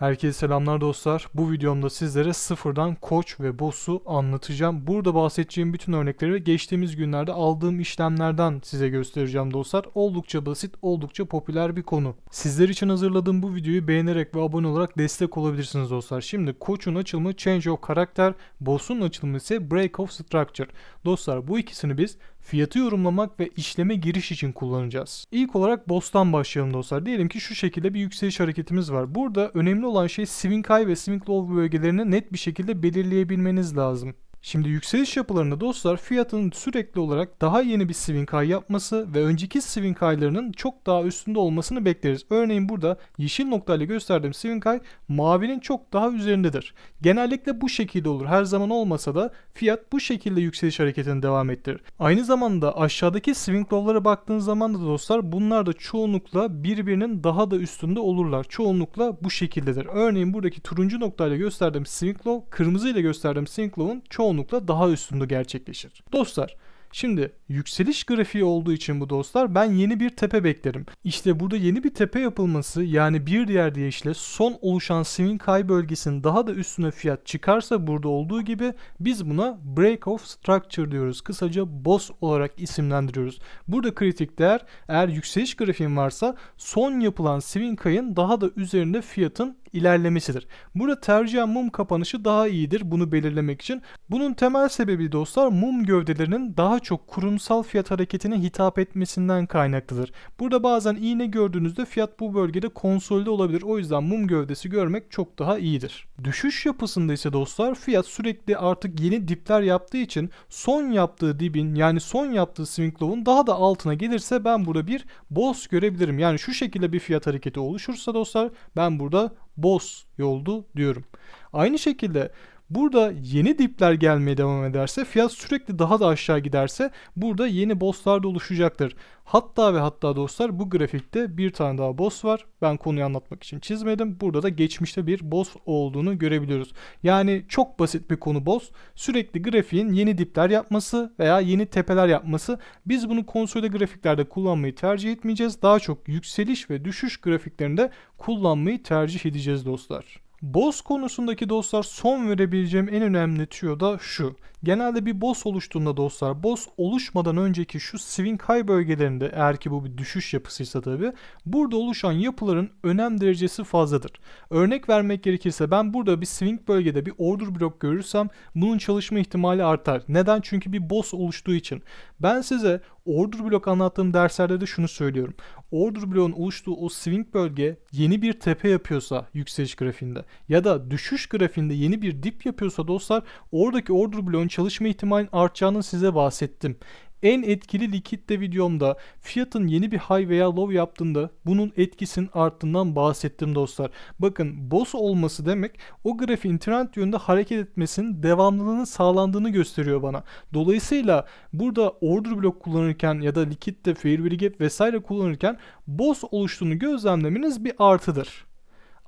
Herkese selamlar dostlar. Bu videomda sizlere sıfırdan koç ve boss'u anlatacağım. Burada bahsedeceğim bütün örnekleri geçtiğimiz günlerde aldığım işlemlerden size göstereceğim dostlar. Oldukça basit, oldukça popüler bir konu. Sizler için hazırladığım bu videoyu beğenerek ve abone olarak destek olabilirsiniz dostlar. Şimdi koçun açılımı Change of Character, boss'un açılımı ise Break of Structure. Dostlar bu ikisini biz fiyatı yorumlamak ve işleme giriş için kullanacağız. İlk olarak boss'tan başlayalım dostlar. Diyelim ki şu şekilde bir yükseliş hareketimiz var. Burada önemli olan şey swing high ve swing low bölgelerini net bir şekilde belirleyebilmeniz lazım. Şimdi yükseliş yapılarında dostlar fiyatın sürekli olarak daha yeni bir swing high yapması ve önceki swing high'larının çok daha üstünde olmasını bekleriz. Örneğin burada yeşil noktayla gösterdiğim swing high mavinin çok daha üzerindedir. Genellikle bu şekilde olur. Her zaman olmasa da fiyat bu şekilde yükseliş hareketini devam ettirir. Aynı zamanda aşağıdaki swing low'lara baktığınız zaman da dostlar bunlar da çoğunlukla birbirinin daha da üstünde olurlar. Çoğunlukla bu şekildedir. Örneğin buradaki turuncu noktayla gösterdiğim swing low, kırmızı ile gösterdiğim swing low'un çoğu çoğunlukla daha üstünde gerçekleşir. Dostlar Şimdi yükseliş grafiği olduğu için bu dostlar ben yeni bir tepe beklerim. İşte burada yeni bir tepe yapılması yani bir diğer deyişle son oluşan swing high bölgesinin daha da üstüne fiyat çıkarsa burada olduğu gibi biz buna break of structure diyoruz. Kısaca boss olarak isimlendiriyoruz. Burada kritik değer eğer yükseliş grafiğin varsa son yapılan swing high'ın daha da üzerinde fiyatın ilerlemesidir. Burada tercihen mum kapanışı daha iyidir bunu belirlemek için. Bunun temel sebebi dostlar mum gövdelerinin daha çok kurumsal fiyat hareketine hitap etmesinden kaynaklıdır. Burada bazen iğne gördüğünüzde fiyat bu bölgede konsolide olabilir. O yüzden mum gövdesi görmek çok daha iyidir. Düşüş yapısında ise dostlar fiyat sürekli artık yeni dipler yaptığı için son yaptığı dibin yani son yaptığı swing low'un daha da altına gelirse ben burada bir boss görebilirim. Yani şu şekilde bir fiyat hareketi oluşursa dostlar ben burada boss yoldu diyorum. Aynı şekilde Burada yeni dipler gelmeye devam ederse fiyat sürekli daha da aşağı giderse burada yeni bosslar da oluşacaktır. Hatta ve hatta dostlar bu grafikte bir tane daha boss var. Ben konuyu anlatmak için çizmedim. Burada da geçmişte bir boss olduğunu görebiliyoruz. Yani çok basit bir konu boss. Sürekli grafiğin yeni dipler yapması veya yeni tepeler yapması. Biz bunu konsolide grafiklerde kullanmayı tercih etmeyeceğiz. Daha çok yükseliş ve düşüş grafiklerinde kullanmayı tercih edeceğiz dostlar. Boss konusundaki dostlar son verebileceğim en önemli tüyo da şu. Genelde bir boss oluştuğunda dostlar boss oluşmadan önceki şu swing high bölgelerinde eğer ki bu bir düşüş yapısıysa tabi burada oluşan yapıların önem derecesi fazladır. Örnek vermek gerekirse ben burada bir swing bölgede bir order block görürsem bunun çalışma ihtimali artar. Neden? Çünkü bir boss oluştuğu için. Ben size order block anlattığım derslerde de şunu söylüyorum. Order block'un oluştuğu o swing bölge yeni bir tepe yapıyorsa yükseliş grafiğinde ya da düşüş grafiğinde yeni bir dip yapıyorsa dostlar oradaki order block'un çalışma ihtimalinin artacağını size bahsettim. En etkili likitte videomda fiyatın yeni bir high veya low yaptığında bunun etkisinin arttığından bahsettim dostlar. Bakın boss olması demek o grafiğin trend yönünde hareket etmesinin devamlılığını sağlandığını gösteriyor bana. Dolayısıyla burada order block kullanırken ya da likitte fair gap vesaire kullanırken boss oluştuğunu gözlemlemeniz bir artıdır.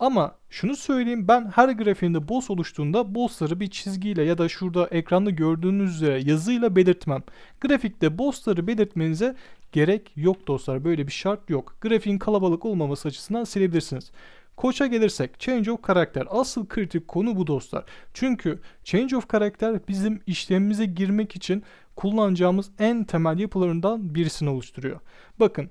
Ama şunu söyleyeyim ben her grafiğinde boss oluştuğunda bossları bir çizgiyle ya da şurada ekranda gördüğünüz üzere yazıyla belirtmem. Grafikte bossları belirtmenize gerek yok dostlar. Böyle bir şart yok. Grafiğin kalabalık olmaması açısından silebilirsiniz. Koç'a gelirsek Change of Karakter asıl kritik konu bu dostlar. Çünkü Change of Karakter bizim işlemimize girmek için kullanacağımız en temel yapılarından birisini oluşturuyor. Bakın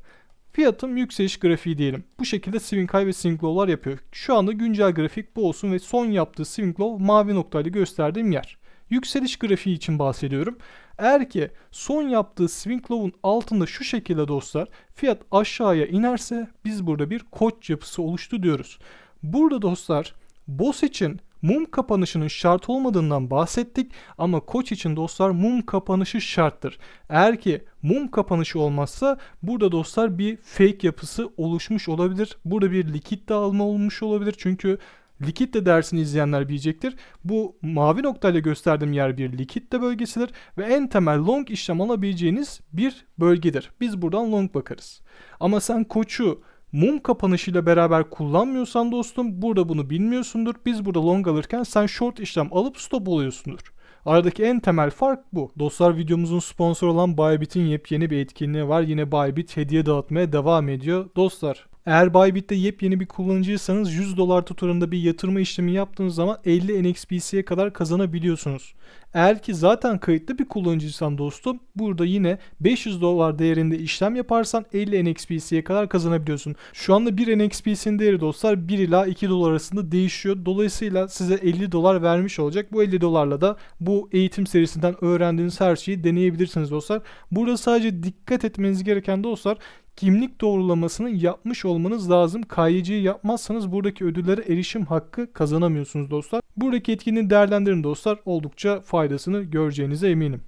Fiyatım yükseliş grafiği diyelim. Bu şekilde swing high ve swing low'lar yapıyor. Şu anda güncel grafik bu olsun ve son yaptığı swing low mavi noktayla gösterdiğim yer. Yükseliş grafiği için bahsediyorum. Eğer ki son yaptığı swing low'un altında şu şekilde dostlar fiyat aşağıya inerse biz burada bir koç yapısı oluştu diyoruz. Burada dostlar boss için mum kapanışının şart olmadığından bahsettik ama koç için dostlar mum kapanışı şarttır. Eğer ki mum kapanışı olmazsa burada dostlar bir fake yapısı oluşmuş olabilir. Burada bir likit dağılma olmuş olabilir. Çünkü Likit de dersini izleyenler bilecektir. Bu mavi noktayla gösterdiğim yer bir likit de bölgesidir ve en temel long işlem alabileceğiniz bir bölgedir. Biz buradan long bakarız. Ama sen koçu mum kapanışıyla beraber kullanmıyorsan dostum burada bunu bilmiyorsundur. Biz burada long alırken sen short işlem alıp stop oluyorsundur. Aradaki en temel fark bu. Dostlar videomuzun sponsor olan Bybit'in yepyeni bir etkinliği var. Yine Bybit hediye dağıtmaya devam ediyor. Dostlar Eğer Bybit'te yepyeni bir kullanıcıysanız 100 dolar tutarında bir yatırma işlemi yaptığınız zaman 50 NXPC'ye kadar kazanabiliyorsunuz. Eğer ki zaten kayıtlı bir kullanıcıysan dostum burada yine 500 dolar değerinde işlem yaparsan 50 NXPC'ye kadar kazanabiliyorsun. Şu anda bir NXPC'nin değeri dostlar 1 ila 2 dolar arasında değişiyor. Dolayısıyla size 50 dolar vermiş olacak. Bu 50 dolarla da bu eğitim serisinden öğrendiğiniz her şeyi deneyebilirsiniz dostlar. Burada sadece dikkat etmeniz gereken dostlar kimlik doğrulamasını yapmış olmanız lazım. KYC'yi yapmazsanız buradaki ödüllere erişim hakkı kazanamıyorsunuz dostlar. Buradaki etkinliği değerlendirin dostlar. Oldukça faydasını göreceğinize eminim.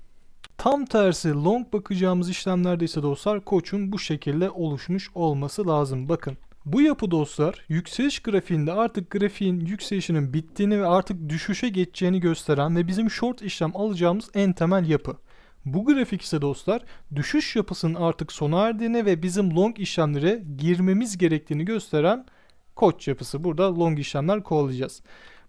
Tam tersi long bakacağımız işlemlerde ise dostlar koçun bu şekilde oluşmuş olması lazım. Bakın bu yapı dostlar yükseliş grafiğinde artık grafiğin yükselişinin bittiğini ve artık düşüşe geçeceğini gösteren ve bizim short işlem alacağımız en temel yapı. Bu grafik ise dostlar düşüş yapısının artık sona erdiğini ve bizim long işlemlere girmemiz gerektiğini gösteren koç yapısı. Burada long işlemler kovalayacağız.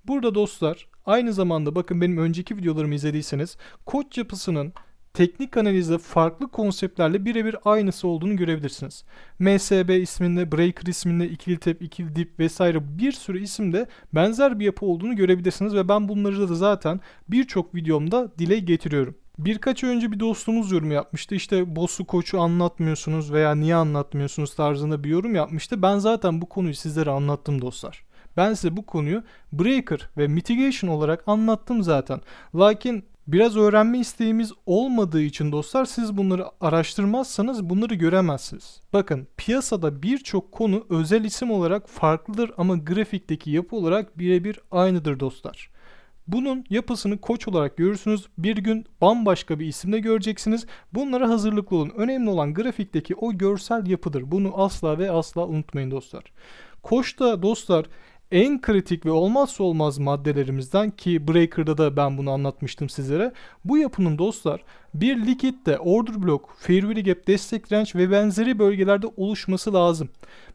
Burada dostlar aynı zamanda bakın benim önceki videolarımı izlediyseniz koç yapısının teknik analizde farklı konseptlerle birebir aynısı olduğunu görebilirsiniz. MSB isminde, Breaker isminde, ikili tep, ikili dip vesaire bir sürü isimde benzer bir yapı olduğunu görebilirsiniz ve ben bunları da zaten birçok videomda dile getiriyorum. Birkaç önce bir dostumuz yorum yapmıştı. İşte boss'u koçu anlatmıyorsunuz veya niye anlatmıyorsunuz tarzında bir yorum yapmıştı. Ben zaten bu konuyu sizlere anlattım dostlar. Ben size bu konuyu breaker ve mitigation olarak anlattım zaten. Lakin biraz öğrenme isteğimiz olmadığı için dostlar siz bunları araştırmazsanız bunları göremezsiniz. Bakın piyasada birçok konu özel isim olarak farklıdır ama grafikteki yapı olarak birebir aynıdır dostlar. Bunun yapısını koç olarak görürsünüz. Bir gün bambaşka bir isimle göreceksiniz. Bunlara hazırlıklı olun. Önemli olan grafikteki o görsel yapıdır. Bunu asla ve asla unutmayın dostlar. Koçta dostlar en kritik ve olmazsa olmaz maddelerimizden ki Breaker'da da ben bunu anlatmıştım sizlere. Bu yapının dostlar bir likitte order block, fair gap, destek direnç ve benzeri bölgelerde oluşması lazım.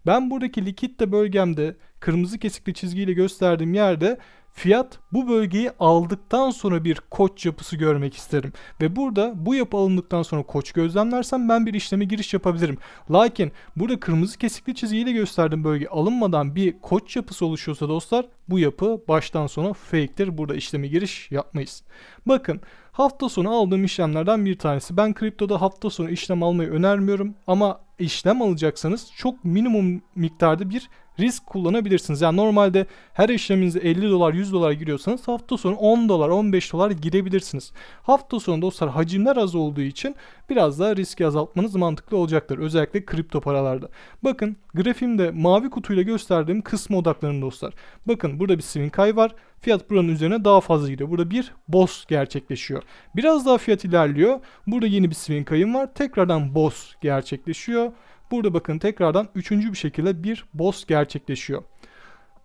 Ben buradaki likitte bölgemde kırmızı kesikli çizgiyle gösterdiğim yerde Fiyat bu bölgeyi aldıktan sonra bir koç yapısı görmek isterim. Ve burada bu yapı alındıktan sonra koç gözlemlersem ben bir işleme giriş yapabilirim. Lakin burada kırmızı kesikli çizgiyle gösterdiğim bölge alınmadan bir koç yapısı oluşuyorsa dostlar bu yapı baştan sona fake'tir. Burada işleme giriş yapmayız. Bakın hafta sonu aldığım işlemlerden bir tanesi. Ben kriptoda hafta sonu işlem almayı önermiyorum ama işlem alacaksanız çok minimum miktarda bir risk kullanabilirsiniz. Yani normalde her işleminize 50 dolar 100 dolar giriyorsanız hafta sonu 10 dolar 15 dolar girebilirsiniz. Hafta sonu dostlar hacimler az olduğu için biraz daha riski azaltmanız mantıklı olacaktır. Özellikle kripto paralarda. Bakın grafiğimde mavi kutuyla gösterdiğim kısma odaklanın dostlar. Bakın burada bir swing high var. Fiyat buranın üzerine daha fazla gidiyor. Burada bir boss gerçekleşiyor. Biraz daha fiyat ilerliyor. Burada yeni bir swing high'ım var. Tekrardan boss gerçekleşiyor. Burada bakın tekrardan üçüncü bir şekilde bir boss gerçekleşiyor.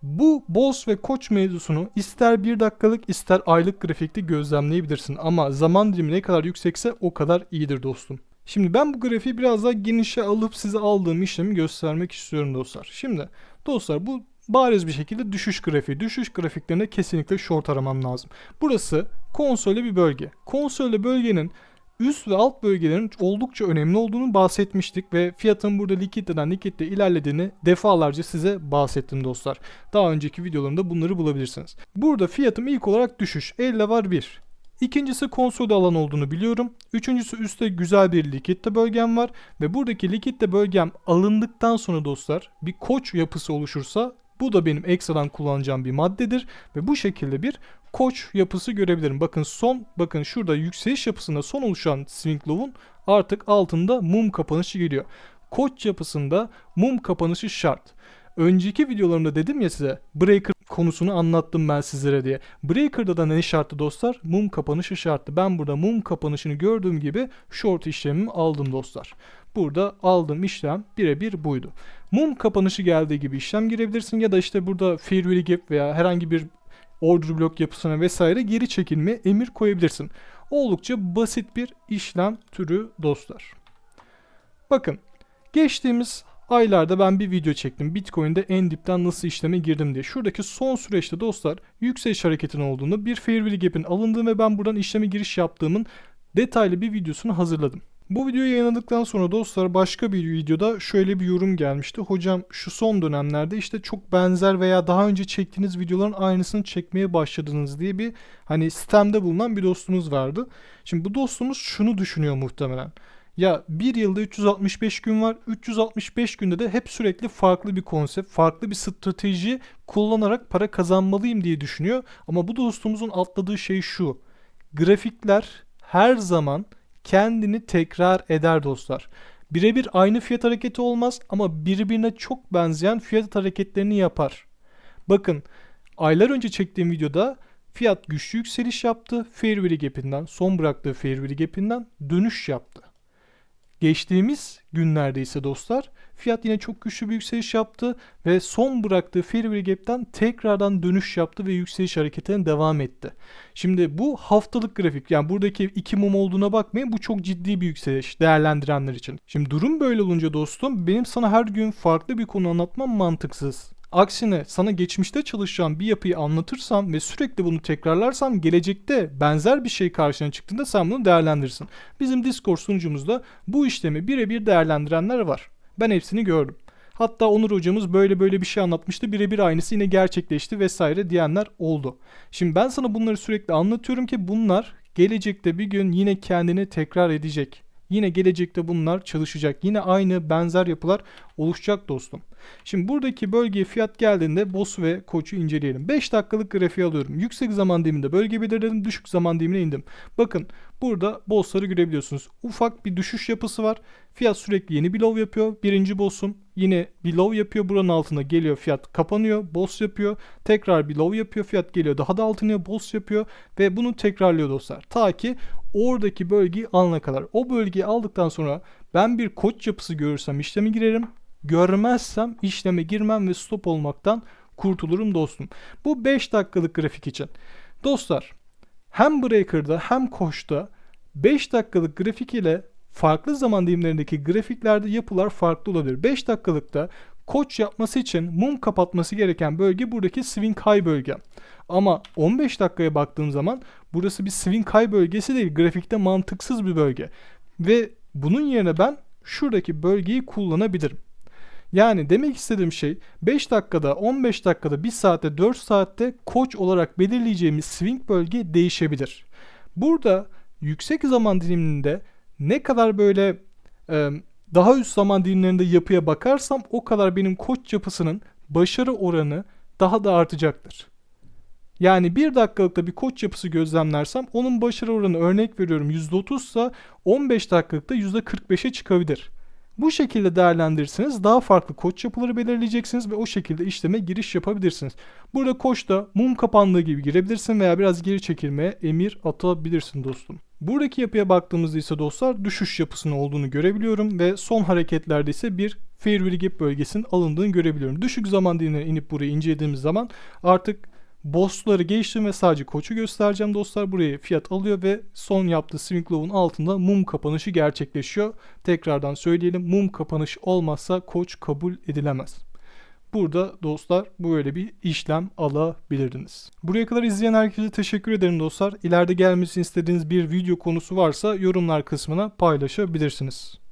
Bu boss ve koç mevzusunu ister bir dakikalık ister aylık grafikte gözlemleyebilirsin ama zaman dilimi ne kadar yüksekse o kadar iyidir dostum. Şimdi ben bu grafiği biraz daha genişe alıp size aldığım işlemi göstermek istiyorum dostlar. Şimdi dostlar bu bariz bir şekilde düşüş grafiği. Düşüş grafiklerinde kesinlikle short aramam lazım. Burası konsolde bir bölge. Konsolde bölgenin üst ve alt bölgelerin oldukça önemli olduğunu bahsetmiştik ve fiyatın burada likiditeden likitte ilerlediğini defalarca size bahsettim dostlar. Daha önceki videolarımda bunları bulabilirsiniz. Burada fiyatım ilk olarak düşüş. 50 var 1. İkincisi konsolide alan olduğunu biliyorum. Üçüncüsü üstte güzel bir likitte bölgem var. Ve buradaki likitte bölgem alındıktan sonra dostlar bir koç yapısı oluşursa bu da benim ekstradan kullanacağım bir maddedir. Ve bu şekilde bir koç yapısı görebilirim. Bakın son bakın şurada yükseliş yapısında son oluşan swing low'un artık altında mum kapanışı geliyor. Koç yapısında mum kapanışı şart. Önceki videolarımda dedim ya size breaker konusunu anlattım ben sizlere diye. Breaker'da da ne şarttı dostlar? Mum kapanışı şarttı. Ben burada mum kapanışını gördüğüm gibi short işlemimi aldım dostlar. Burada aldığım işlem birebir buydu. Mum kapanışı geldiği gibi işlem girebilirsin ya da işte burada fair gap veya herhangi bir order block yapısına vesaire geri çekilme emir koyabilirsin. Oldukça basit bir işlem türü dostlar. Bakın geçtiğimiz aylarda ben bir video çektim. Bitcoin'de en dipten nasıl işleme girdim diye. Şuradaki son süreçte dostlar yükseliş hareketinin olduğunu, bir fair value gap'in alındığını ve ben buradan işleme giriş yaptığımın detaylı bir videosunu hazırladım. Bu videoyu yayınladıktan sonra dostlar başka bir videoda şöyle bir yorum gelmişti. Hocam şu son dönemlerde işte çok benzer veya daha önce çektiğiniz videoların aynısını çekmeye başladınız diye bir hani sistemde bulunan bir dostumuz vardı. Şimdi bu dostumuz şunu düşünüyor muhtemelen. Ya bir yılda 365 gün var. 365 günde de hep sürekli farklı bir konsept, farklı bir strateji kullanarak para kazanmalıyım diye düşünüyor. Ama bu dostumuzun atladığı şey şu. Grafikler her zaman kendini tekrar eder dostlar. Birebir aynı fiyat hareketi olmaz ama birbirine çok benzeyen fiyat hareketlerini yapar. Bakın aylar önce çektiğim videoda fiyat güçlü yükseliş yaptı. Fair value gap'inden son bıraktığı fair value gap'inden dönüş yaptı. Geçtiğimiz günlerde ise dostlar fiyat yine çok güçlü bir yükseliş yaptı ve son bıraktığı fair value gap'ten tekrardan dönüş yaptı ve yükseliş hareketine devam etti. Şimdi bu haftalık grafik yani buradaki iki mum olduğuna bakmayın bu çok ciddi bir yükseliş değerlendirenler için. Şimdi durum böyle olunca dostum benim sana her gün farklı bir konu anlatmam mantıksız. Aksine sana geçmişte çalışacağım bir yapıyı anlatırsam ve sürekli bunu tekrarlarsam gelecekte benzer bir şey karşına çıktığında sen bunu değerlendirirsin. Bizim Discord sunucumuzda bu işlemi birebir değerlendirenler var. Ben hepsini gördüm. Hatta Onur hocamız böyle böyle bir şey anlatmıştı. Birebir aynısı yine gerçekleşti vesaire diyenler oldu. Şimdi ben sana bunları sürekli anlatıyorum ki bunlar gelecekte bir gün yine kendini tekrar edecek. Yine gelecekte bunlar çalışacak. Yine aynı benzer yapılar oluşacak dostum. Şimdi buradaki bölgeye fiyat geldiğinde boss ve koçu inceleyelim. 5 dakikalık grafiği alıyorum. Yüksek zaman diliminde bölge belirledim. Düşük zaman dilimine indim. Bakın burada bossları görebiliyorsunuz. Ufak bir düşüş yapısı var. Fiyat sürekli yeni bir low yapıyor. Birinci boss'um yine bir low yapıyor. Buranın altına geliyor fiyat kapanıyor. Boss yapıyor. Tekrar bir low yapıyor. Fiyat geliyor. Daha da altına boss yapıyor. Ve bunu tekrarlıyor dostlar. Ta ki oradaki bölgeyi alana kadar. O bölgeyi aldıktan sonra ben bir koç yapısı görürsem işlemi girerim. Görmezsem işleme girmem ve stop olmaktan kurtulurum dostum. Bu 5 dakikalık grafik için. Dostlar hem Breaker'da hem Koç'ta 5 dakikalık grafik ile farklı zaman dilimlerindeki grafiklerde yapılar farklı olabilir. 5 dakikalıkta koç yapması için mum kapatması gereken bölge buradaki swing high bölge. Ama 15 dakikaya baktığım zaman burası bir swing high bölgesi değil. Grafikte mantıksız bir bölge. Ve bunun yerine ben şuradaki bölgeyi kullanabilirim. Yani demek istediğim şey 5 dakikada, 15 dakikada, 1 saatte, 4 saatte koç olarak belirleyeceğimiz swing bölge değişebilir. Burada yüksek zaman diliminde ne kadar böyle e, daha üst zaman dilimlerinde yapıya bakarsam o kadar benim koç yapısının başarı oranı daha da artacaktır. Yani bir dakikalıkta bir koç yapısı gözlemlersem onun başarı oranı örnek veriyorum %30 ise 15 dakikalıkta %45'e çıkabilir. Bu şekilde değerlendirirseniz daha farklı koç yapıları belirleyeceksiniz ve o şekilde işleme giriş yapabilirsiniz. Burada koçta mum kapandığı gibi girebilirsin veya biraz geri çekilmeye emir atabilirsin dostum. Buradaki yapıya baktığımızda ise dostlar düşüş yapısının olduğunu görebiliyorum ve son hareketlerde ise bir fair gap bölgesinin alındığını görebiliyorum. Düşük zaman dilimine inip burayı incelediğimiz zaman artık bossları geçtim ve sadece koçu göstereceğim dostlar. Buraya fiyat alıyor ve son yaptığı swing low'un altında mum kapanışı gerçekleşiyor. Tekrardan söyleyelim mum kapanış olmazsa koç kabul edilemez. Burada dostlar böyle bir işlem alabilirdiniz. Buraya kadar izleyen herkese teşekkür ederim dostlar. İleride gelmesini istediğiniz bir video konusu varsa yorumlar kısmına paylaşabilirsiniz.